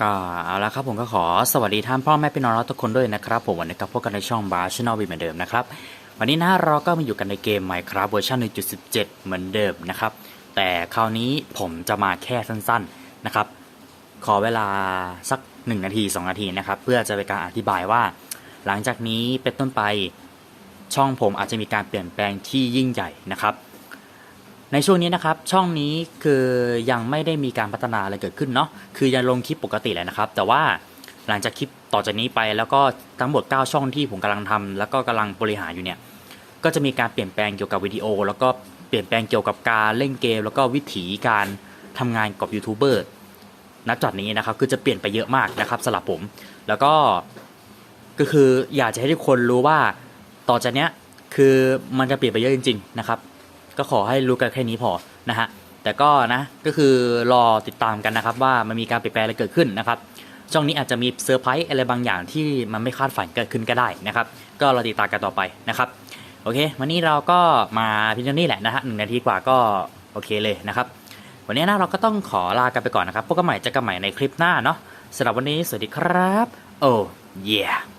ก็เอาละครับผมก็ขอสวัสดีท่านพ่อแม่พี่น้องทุกคนด้วยนะครับผมวันนี้กับพวกกันในช่องบาร์ชแนลวีเหมือนเดิมนะครับวันนี้นะเราก็มาอยู่กันในเกม Minecraft เวอร์ชัน1.17 เหมือนเดิมนะครับแต่คราวนี้ผมจะมาแค่สั้นๆนะครับ ขอเวลาสัก 1 นาที 2 นาทีนะครับเพื่อจะเป็นการอธิบายว่า หลังจากนี้เป็นต้นไปช่องผมอาจจะมีการเปลี่ยนแปลงที่ยิ่งใหญ่นะครับ ในช่วงนี้นะครับช่องนี้คือยังไม่ได้มีการพัฒนาอะไรเกิดขึ้นเนาะคือยังลงคลิปปกติแหละนะครับ แต่ว่าหลังจากคลิปต่อจากนี้ไปแล้วก็ทั้งหมด 9 ช่องที่ผมกำลังทำแล้วก็กำลังบริหารอยู่เนี่ยก็จะมีการเปลี่ยนแปลงเกี่ยวกับวิดีโอ แล้วก็เปลี่ยนแปลงเกี่ยวกับการเล่นเกม แล้วก็วิถีการทำงานกับยูทูบเบอร์ณจุดนี้นะครับคือจะเปลี่ยนไปเยอะมากนะครับสำหรับผม แล้วก็ก็คืออยากจะให้ทุกคนรู้ว่าต่อจากนี้คือมันจะเปลี่ยนไปเยอะจริง ๆ นะครับ ก็ขอให้รู้กันแค่นี้พอนะฮะแต่ก็นะก็คือรอติดตามกันนะครับว่ามันมีการเปลี่ยนแปลงอะไรเกิดขึ้นนะครับช่องนี้อาจจะมีเซอร์ไพรส์อะไรบางอย่างที่มันไม่คาดฝันเกิดขึ้นก็ได้นะครับ ก็รอติดตามกันต่อไปนะครับโอเค วันนี้เราก็มาพียงเท่านี้แหละนะฮะหนึ่งนาทีกว่าก็โอเคเลยนะครับ วันนี้นะเราก็ต้องขอลากันไปก่อนนะครับพวกกันใหม่จะกันใหม่ในคลิปหน้าเนาะสำหรับวันนี้สวัสดีครับ โอ้ yeah